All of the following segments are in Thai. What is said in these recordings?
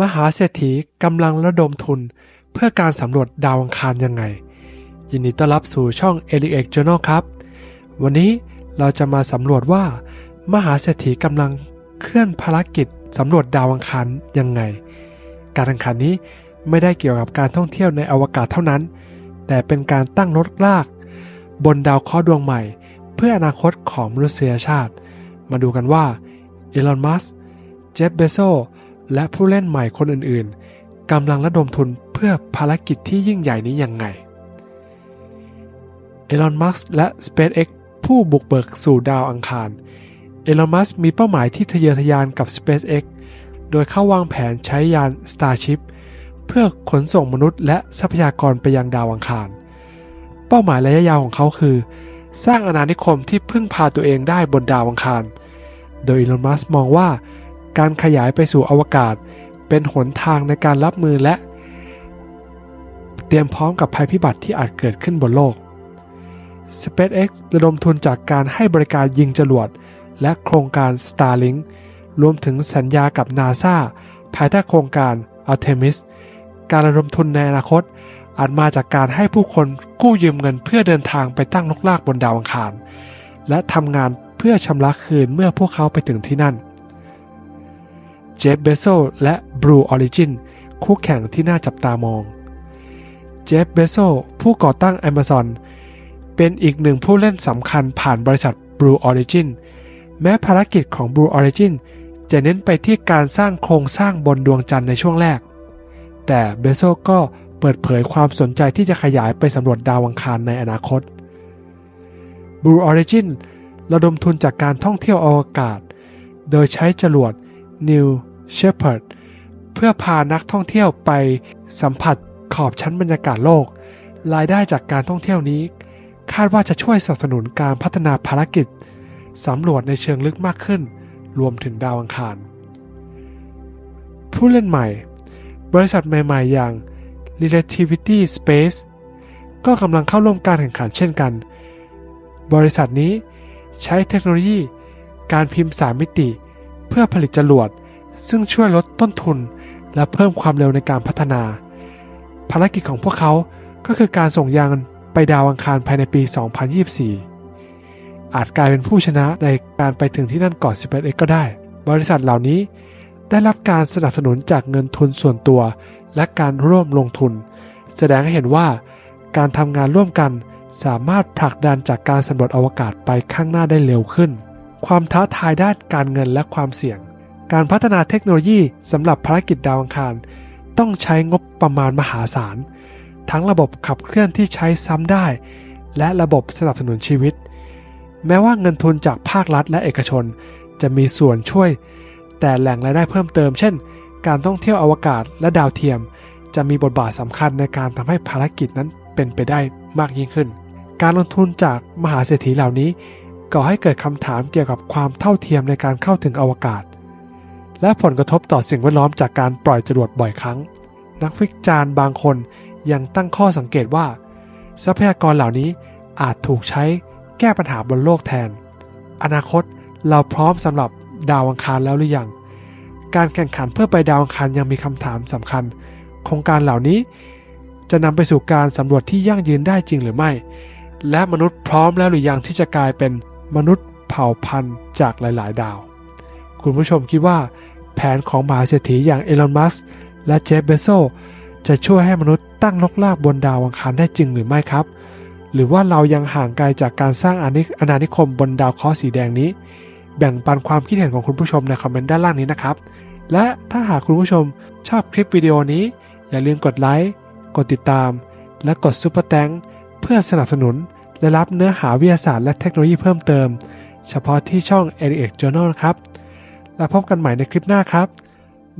มหาเศรษฐีกำลังระดมทุนเพื่อการสำรวจดาวอังคารยังไง ยินดีต้อนรับสู่ช่อง e l i x Journal ครับ วันนี้เราจะมาสำรวจว่า มหาเศรษฐีกำลังเคลื่อนภารกิจสำรวจดาวอังคารยังไง การแข่งขันนี้ไม่ได้เกี่ยวกับการท่องเที่ยวในอวกาศเท่านั้น แต่เป็นการตั้งรถลาก บนดาวเคราะห์ดวงใหม่ เพื่ออนาคตของมนุษยชาติ มาดูกันว่าอีลอน มัสเจฟ เบโซ และผู้เล่นใหม่คนอื่นๆกำลังระดมทุนเพื่อภารกิจที่ยิ่งใหญ่นี้ยังไงเอลอนมัสและ SpaceX ผู้บุกเบิกสู่ดาวอังคารเอลอนมัสมีเป้าหมายที่ทะเยอทะยานกับ SpaceX โดยเข้าวางแผนใช้ยาน Starship เพื่อขนส่งมนุษย์และทรัพยากรไปยังดาวอังคาร เป้าหมายระยะยาวของเขาคือ สร้างอาณานิคมที่พึ่งพาตัวเองได้บนดาวอังคาร โดยอีลอน มัสมองว่า การขยายไปสู่อวกาศ เป็นหนทางในการรับมือและ เตรียมพร้อมกับภัยพิบัติที่อาจเกิดขึ้นบนโลก SpaceX ระดมทุนจากการให้บริการยิงจรวด และโครงการ Starlink รวมถึงสัญญากับ NASA ภายใต้โครงการ Artemis การระดมทุนในอนาคต อาจมาจากการให้ผู้คนกู้ยืมเงินเพื่อเดินทางไปตั้งนกลากบนดาวอังคาร และทำงานเพื่อชำระคืนเมื่อพวกเขาไปถึงที่นั่น เจฟเบโซและ Blue Origin คู่แข่งที่น่าจับตามอง เจฟเบโซผู้ก่อตั้ง Amazon เป็นอีกหนึ่งผู้เล่นสำคัญผ่านบริษัท Blue Origin แม้ภารกิจของ Blue Origin จะเน้นไปที่การสร้างโครงสร้างบนดวงจันทร์ในช่วงแรก แต่เบโซก็เปิดเผยความสนใจที่จะขยายไปสำรวจดาวอังคารในอนาคต Blue Origin ระดมทุนจากการท่องเที่ยวอวกาศ โดยใช้จรวด New Shepard เพื่อพานักท่องเที่ยวไปสัมผัสขอบชั้นบรรยากาศโลก รายได้จากการท่องเที่ยวนี้ คาดว่าจะช่วยสนับสนุนการพัฒนาภารกิจสำรวจในเชิงลึกมากขึ้น รวมถึงดาวอังคาร ผู้เล่นใหม่ บริษัทใหม่ๆ อย่าง Relativity Space ก็กำลังเข้าร่วมการแข่งขันเช่นกัน บริษัทนี้ใช้เทคโนโลยี การพิมพ์3มิติ เพื่อผลิตจรวด ซึ่งช่วยลดต้นทุนและเพิ่มความเร็วในการพัฒนา ภารกิจของพวกเขาก็คือการส่งยานไปดาวอังคารภายในปี 2024 อาจกลายเป็นผู้ชนะในการไปถึงที่นั่นก่อน 11x ก็ได้ บริษัทเหล่านี้ได้รับการสนับสนุนจากเงินทุนส่วนตัว และการร่วมลงทุน แสดงให้เห็นว่า การทำงานร่วมกันสามารถผลักดันจากการสำรวจอวกาศไปข้างหน้าได้เร็วขึ้น ความท้าทายด้านการเงินและความเสี่ยง การพัฒนาเทคโนโลยีสำหรับภารกิจดาวอังคาร ต้องใช้งบประมาณมหาศาล ทั้งระบบขับเคลื่อนที่ใช้ซ้ำได้ และระบบสนับสนุนชีวิต แม้ว่าเงินทุนจากภาครัฐและเอกชน จะมีส่วนช่วย แต่แหล่งรายได้เพิ่มเติม เช่น การท่องเที่ยวอวกาศและดาวเทียม จะมีบทบาทสำคัญในการทำให้ภารกิจนั้นเป็นไปได้มากยิ่งขึ้น การลงทุนจากมหาเศรษฐีเหล่านี้ก่อให้เกิดคำถามเกี่ยวกับความเท่าเทียมในการเข้าถึงอวกาศ และผลกระทบต่อสิ่งแวดล้อมจากการปล่อยจรวดบ่อยครั้ง นักวิจารณ์บางคนยังตั้งข้อสังเกตว่า ทรัพยากรเหล่านี้อาจถูกใช้แก้ปัญหาบนโลกแทน อนาคตเราพร้อมสำหรับดาวอังคารแล้วหรือยัง การแข่งขันเพื่อไปดาวอังคารยังมีคำถามสำคัญ โครงการเหล่านี้ จะนำไปสู่การสำรวจที่ยั่งยืนได้จริงหรือไม่ และมนุษย์พร้อมแล้วหรือยังที่จะกลายเป็นมนุษย์เผ่าพันธุ์จากหลาย ๆ ดาว คุณผู้ชมคิดว่า นของมหาเศรษฐีอย่างเอลอนมัสและเจฟเบโซจะช่วยให้มนุษย์ตั้งนกลากบนดาวอังคารได้จริงหรือไม่ครับ หรือว่าเรายังห่างไกลจากการสร้างอาณานิคมบนดาวเคราะห์สีแดงนี้ แบ่งปันความคิดเห็นของคุณผู้ชมในคอมเมนต์ด้านล่างนี้นะครับ และถ้าหากคุณผู้ชมชอบคลิปวิดีโอนี้ อย่าลืมกดไลค์ กดติดตาม และกดซุปเปอร์แตงเพื่อสนับสนุน และรับเนื้อหาวิทยาศาสตร์และเทคโนโลยีเพิ่มเติม เฉพาะที่ช่อง e r i x Journal ครับ แล้วพบกันใหม่ในคลิปหน้าครับ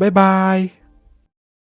บ๊ายบาย